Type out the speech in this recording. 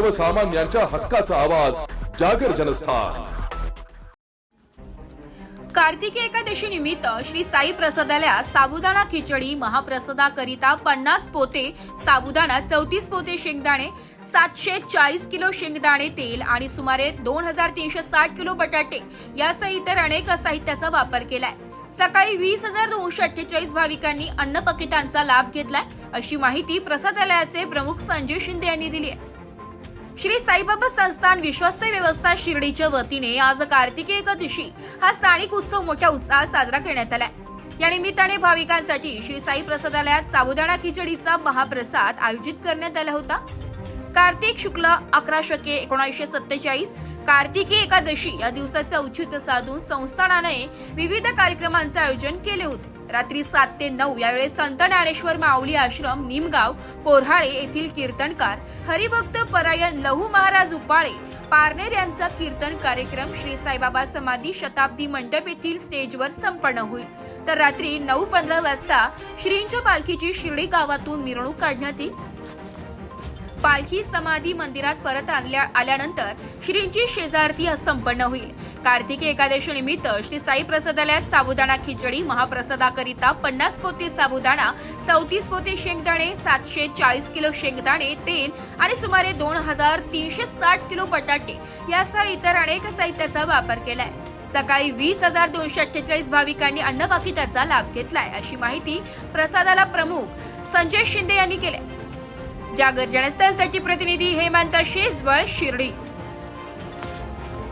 सर्वसामान्यांच्या हक्काचा आवाज जागर जनस्थान. कार्तिकी एकादशी निमित्त श्री साई प्रसादालयात साबुदाणा खिचडी महाप्रसादाकरिता पन्नास पोते साबुदाणा चौतीस पोते शेंगदाणे सातशे चाळीस किलो शेंगदाणे तेल आणि सुमारे दोन हजार तीनशे साठ किलो बटाटे यासह इतर अनेक साहित्याचा वापर केलाय. सकाळी वीस हजार दोनशे अठ्ठेचाळीस भाविकांनी अन्न पकिटांचा लाभ घेतलाय अशी माहिती प्रसादालयाचे प्रमुख संजय शिंदे यांनी दिली आहे. श्री साईबाबा संस्थान विश्वस्त व्यवस्था शिर्डीच्या वतीने आज कार्तिकी एकादशी हा स्थानिक उत्सव मोठ्या उत्साहात साजरा करण्यात आला या निमित्ताने भाविकांसाठी श्री साई प्रसादालयात साबुदाणा खिचडीचा महाप्रसाद आयोजित करण्यात आला होता. कार्तिक शुक्ल अकरा शके एकोणीसशे सत्तेचाळीस कार्तिकी एकादशी या दिवसाचे औचित्य साधून संस्थानाने विविध कार्यक्रमांचे आयोजन केले होते. रात्री सात ते नऊ यावेळी संत ज्ञानेश्वर माऊली आश्रम निमगाव कोऱ्हाळे येथील कीर्तनकार हरिभक्त परायण लहू महाराज उपाळे पारनेर यांचा कीर्तन कार्यक्रम श्री साईबाबा समाधी शताब्दी मंडप येथील स्टेजवर संपन्न होईल. तर रात्री नऊ पंधरा वाजता श्रींच्या पालखीची शिर्डी गावातून मिरवणूक काढण्यात येईल. पालखी समाधी मंदिरात परत आणल्या आल्यानंतर श्रींची शेजारती संपन्न होईल. कार्तिकी एकादशी निमित्त श्री साई प्रसादालयात साबुदाणा खिचडी महाप्रसादाकरिता पन्नास पोते साबुदाणा चौतीस पोते शेंगदाणे सातशे चाळीस किलो शेंगदाणे तेल आणि सुमारे दोन हजार तीनशे साठ किलो बटाटे यासह इतर अनेक साहित्याचा वापर केलाय. सकाळी वीस हजार दोनशे अठ्ठेचाळीस भाविकांनी अन्न पाकिटाचा लाभ घेतलाय अशी माहिती प्रसादाला प्रमुख संजय शिंदे यांनी केली जागर जनस्थळसाठी प्रतिनिधी हेमंत शेजवळ शिर्डी.